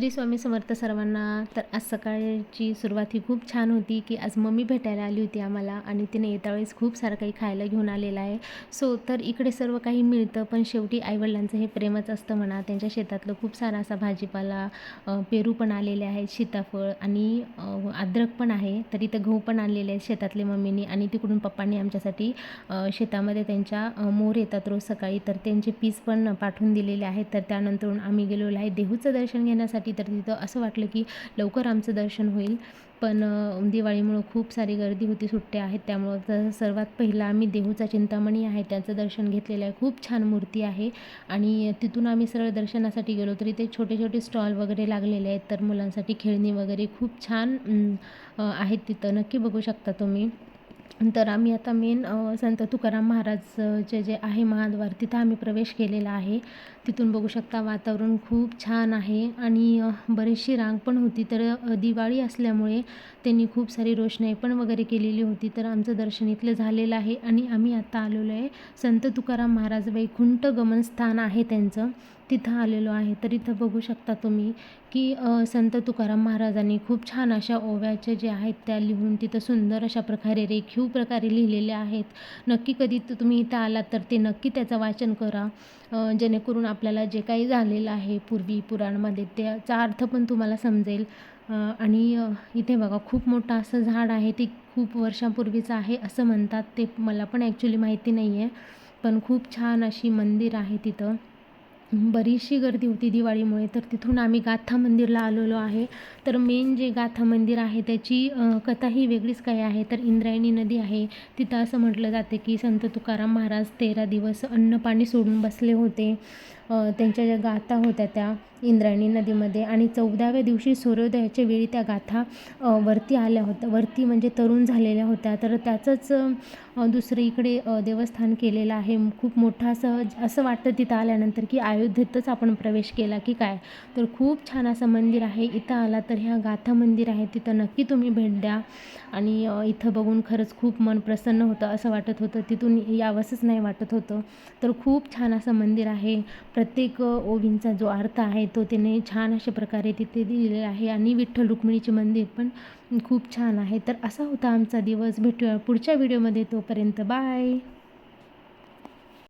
श्री स्वामी समर्थ सर्वांना तर आज सकाळची सुरुवात ही खूप छान होती की आज मम्मी भेटायला आली होती आम्हाला आणि तिने येता वेळेस खूप सारं काही खायला घेऊन आलेलं आहे. सो तर इकडे सर्व काही मिळतं पण शेवटी आईवडिलांचं हे प्रेमच असतं म्हणा. त्यांच्या शेतातलं खूप सारा असा भाजीपाला पेरू पण आलेले आहेत सीताफळ आणि अद्रक पण आहे. तर इथं गहू पण आणलेले आहेत शेतातले मम्मीनी आणि तिकडून पप्पांनी आमच्यासाठी शेतामध्ये त्यांच्या मोर येतात रोज सकाळी. तर त्यांचे पीस पण पाठवून दिलेले आहेत. तर त्यानंतरून आम्ही गेलेलो आहे देहूचं दर्शन घेण्यासाठी. तर तिथं असं वाटलं की लवकर आमचं दर्शन होईल. पण दिवाळीमुळं खूप सारी गर्दी होती सुट्ट्या आहेत. त्यामुळं तर सर्वात पहिला आम्ही देहूचा चिंतामणी आहे. त्याचं दर्शन घेतलेलं आहे. खूप छान मूर्ती आहे. आणि तिथून आम्ही सरळ दर्शनासाठी गेलो तरी ते छोटे छोटे स्टॉल वगैरे लागलेले आहेत. तर मुलांसाठी खेळणी वगैरे खूप छान आहेत तिथं. नक्की बघू शकता तुम्ही. तर आम्ही आता मेन संत तुकाराम महाराजचे जे आहे महाद्वार तिथं आम्ही प्रवेश केलेला आहे. तिथून बघू शकता वातावरण खूप छान आहे आणि बरीचशी रांग पण होती. तर दिवाळी असल्यामुळे त्यांनी खूप सारी रोषणाई पण वगैरे केलेली होती. तर आमचं दर्शन इथलं झालेलं आहे आणि आम्ही आता आलेलो आहे संत तुकाराम महाराज वैकुंठ गमनस्थान आहे त्यांचं. तिथं आलेलो आहे. तर इथं बघू शकता तुम्ही की संत तुकाराम महाराजांनी खूप छान अशा ओव्याच्या जे आहेत त्या लिहून तिथं सुंदर अशा प्रकारे रेखीव प्रकारे लिहिलेले आहेत. नक्की कधी तुम्ही इथं आलात तर ते नक्की त्याचं वाचन करा. जेणेकरून आपल्याला जे काही झालेलं आहे पूर्वी पुराणमध्ये त्याचा अर्थ पण तुम्हाला समजेल. आणि इथे बघा खूप मोठं असं झाड आहे ते खूप वर्षापूर्वीचं आहे असं म्हणतात. ते मला पण ॲक्च्युली माहिती नाही आहे पण खूप छान अशी मंदिर आहे तिथं. बरीचशी गर्दी होती दिवाळीमुळे. तर तिथून आम्ही गाथा मंदिरला आलेलो आहे. तर मेन जे गाथा मंदिर आहे त्याची कथा ही वेगळीच काय आहे. तर इंद्रायणी नदी आहे. तिथं असं म्हटलं जाते की संत तुकाराम महाराज तेरा दिवस अन्न पाणी सोडून बसले होते. त्यांच्या ज्या गाथा होत्या त्या इंद्रायणी नदीमध्ये आणि चौदाव्या दिवशी सूर्योदयाच्या वेळी त्या गाथा वरती आल्या होत्या. वरती म्हणजे तरुण झालेल्या होत्या. तर त्याचंच दुसरीकडे इकडे देवस्थान केलेलं आहे. खूप मोठं असं असं वाटतं तिथं आल्यानंतर की अयोध्येतच आपण प्रवेश केला की काय? तर खूप छान असं मंदिर आहे. इथं आला तर ह्या गाथा मंदिर आहे. तिथं नक्की तुम्ही भेट द्या. आणि इथं बघून खरंच खूप मन प्रसन्न होतं असं वाटत होतं. तिथून यावंसंच नाही वाटत होतं. तर खूप छान असं मंदिर आहे. प्रत्येक ओवींचा जो अर्थ आहे तो त्याने छान अशा प्रकारे तिथे दिलेला आहे. आणि विठ्ठल रुक्मिणीचे मंदिर पण खूप छान आहे. तर असा होता आमचा दिवस. भेटूया पुढच्या व्हिडिओमध्ये. तोपर्यंत बाय!